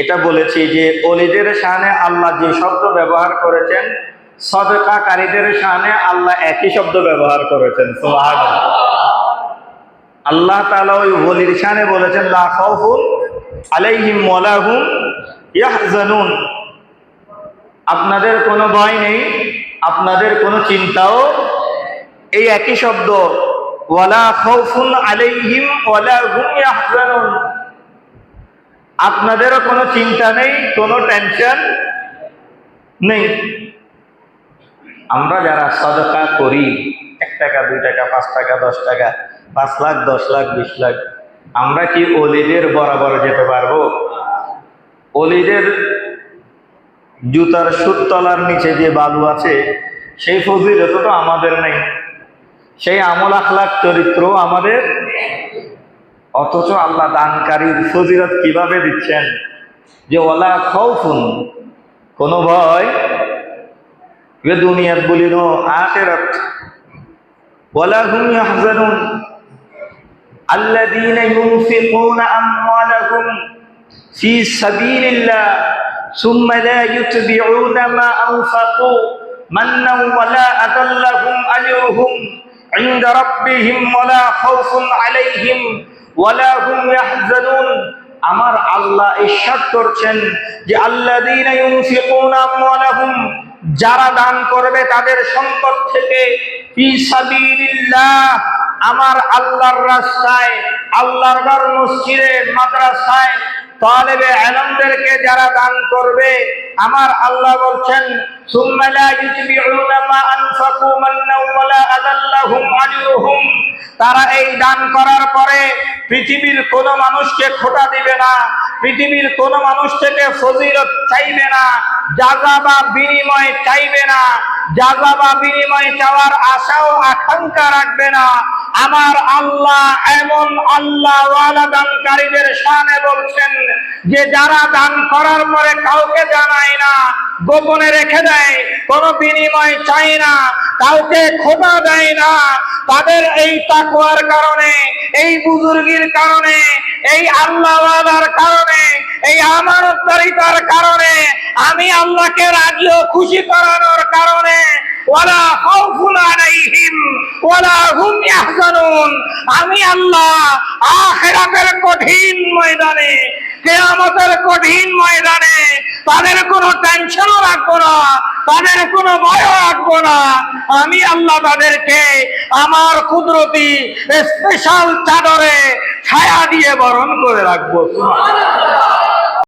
এটা বলেছি যে অলিদের শানে আল্লাহ যে শব্দ ব্যবহার করেছেন, সদকাকারীদের শানে আল্লাহ একই শব্দ ব্যবহার করেছেন। আল্লাহ তাআলা ওই ওলির শানে বলেছেন আলাইহিম আপনাদের কোনো ভয় নেই, আপনাদের কোনো চিন্তাও এই একই শব্দ আপনাদেরও কোনো চিন্তা নেই, কোনো টেনশন নেই। আমরা যারা সদকা করি, এক টাকা, দুই টাকা, পাঁচ টাকা, দশ টাকা, পাঁচ লাখ, দশ লাখ, বিশ লাখ, আমরা কি অলিদের বরাবর যেতে পারব? অলিদের জুতার সুতলার নিচে যে বালু আছে, সেই ফজিলত তো আমাদের নেই। সেই আমল আখলাক চরিত্র আমাদের অথচ আল্লাহ দানকারীর ফজিলত কিভাবে দিচ্ছেন যে ওলা খৌফুন কোনো ভয় এ দুনিয়াত বলিল আখেরাত ওয়ালা হুম ইয়াহজানুন الذين ينفقون أموالهم في سبيل الله ثم لا يتبعون ما أنفقوا منا ولا أذى لهم أجرهم عند ربهم ولا خوف عليهم ولا هم يحزنون আমার আল্লাহ ইরশাদ করছেন যে আল্লাযীনা ইউনফিকুনা আমওয়ালাহুম যারা দান করবে তাদের সম্পদ থেকে ফি সাবিলিল্লাহ আমার আল্লাহর রাস্তায় আল্লাহর ঘর মসজিদে মাদ্রাসায় তালেবে আলমদেরকে যারা দান করবে, আমার আল্লাহ বলছেন তারা এই দান করার পরে পৃথিবীর কোনো মানুষকে খোটা দিবে না, পৃথিবীর কোনো মানুষ থেকে ফজিরত চাইবে না যাগা বা বিনিময় চাইবে না যাগা বা বিনিময় চাওয়ার আশাও আকাঙ্ক্ষা রাখবে না। আমার আল্লাহ এমন আল্লাহ দানকারীদের শানে বলছেন যে যারা দান করার পরে কাউকে জানায় না, গোপনে রেখে দেয়, কোনো বিনিময় চাই না, কাউকে খোটা দেয় না, তাদের এই তাকুয়ার কারণে, এই বুজুর্গির কারণে, এই আল্লাহওয়ালার কারণে, এই আমানতদারিতার কারণে, আমি আল্লাহকে রাজি ও খুশি করানোর কারণে, ওয়ালা খাউফুন হুম ইয়াহজানুন আমি আল্লাহ আখিরাতের কঠিন ময়দানে, কিয়ামতের কঠিন ময়দানে তাদের কোনো টেনশনও রাখব না, তাদের কোনো ভয়ও রাখব না আমি আল্লাহ তাদেরকে আমার কুদরতি স্পেশাল চাদরে ছায়া দিয়ে বরণ করে রাখব।